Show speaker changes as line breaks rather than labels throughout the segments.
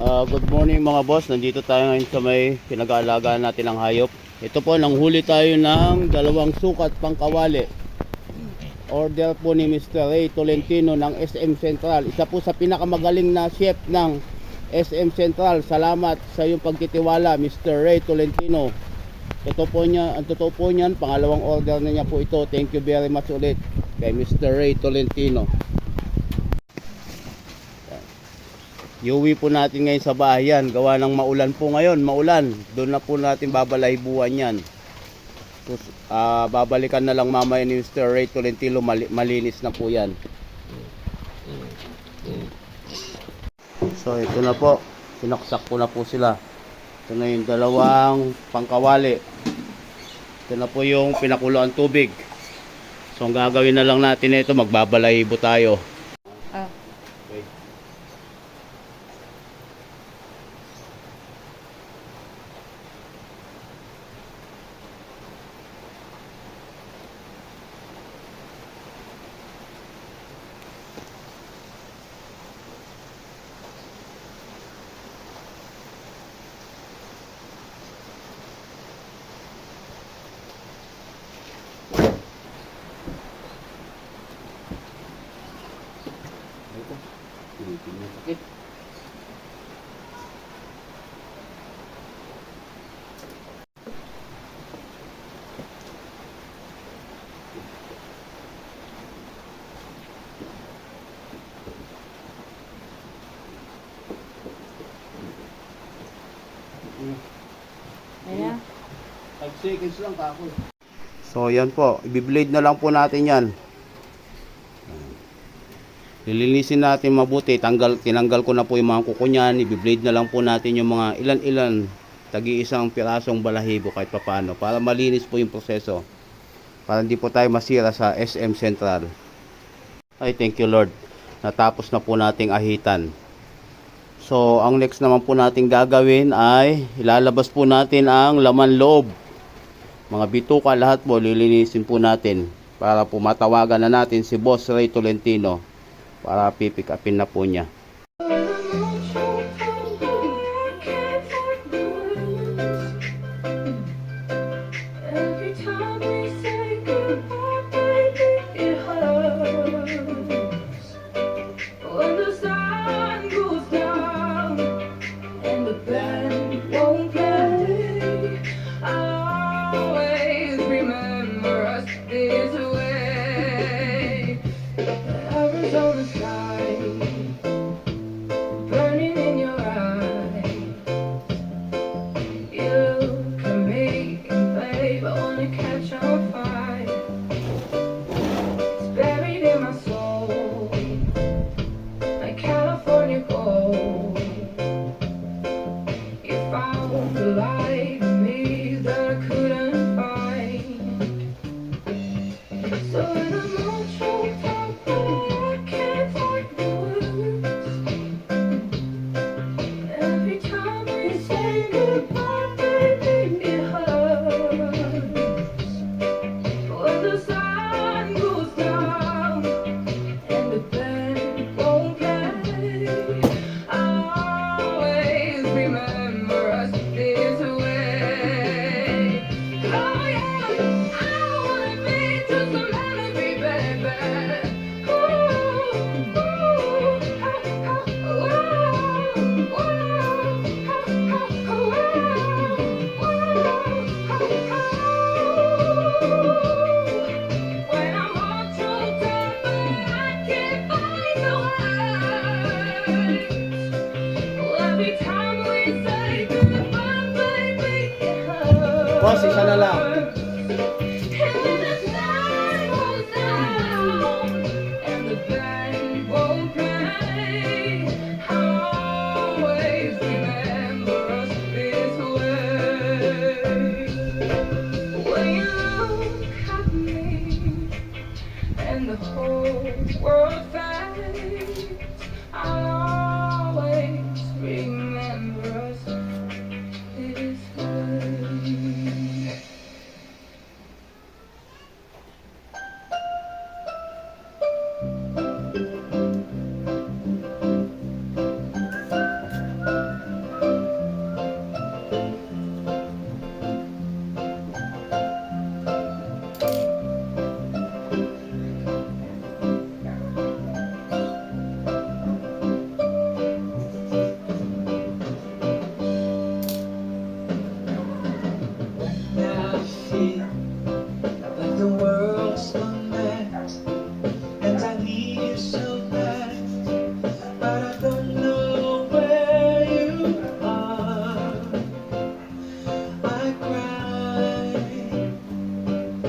Ah, good morning mga boss. Nandito tayo ngayon sa may pinag-aalagaan natin ng hayop. Ito po, nanghuli tayo ng dalawang sukat pangkawali. Order po ni Mr. Ray Tolentino ng SM Central. Isa po sa pinakamagaling na chef ng SM Central. Salamat sa iyong pagtitiwala, Mr. Ray Tolentino. Totoo po niya, ang totoo po niyan, pangalawang order na niya po ito. Thank you very much ulit kay Mr. Ray Tolentino. Iuwi po natin ngayon sa bahayan. Gawa ng maulan po ngayon. Maulan. Doon na po natin babalaybuan yan. Sus, ah, babalikan na lang mamaya ni Mr. Ray Tolentino. Mali- malinis na po yan. So ito na po. Sinaksak ko na po sila. Ito na yung dalawang pangkawali. Ito na po yung pinakuloan tubig. So ang gagawin na lang natin ito, magbabalaybo tayo. Tinitingnan yung sakit.
ayan.
5 seconds lang kako. So yan po, i-blade na lang po natin yan. Lilinisin natin mabuti, tanggal, tinanggal ko na po yung mga kuko niyan, i-blade na lang po natin yung mga ilan-ilan, tagi isang pirasong balahibo kahit papano, para malinis po yung proseso. Para hindi po tayo masira sa SM Central. Ay, thank you Lord. Natapos na po nating ahitan. So, ang next naman po natin gagawin ay ilalabas po natin ang laman loob. Mga bituka lahat po lilinisin po natin para po matawagan na natin si Boss Ray Tolentino para pipick upin na po niya.
Every time we say
Boss, isa na lang.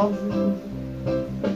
novo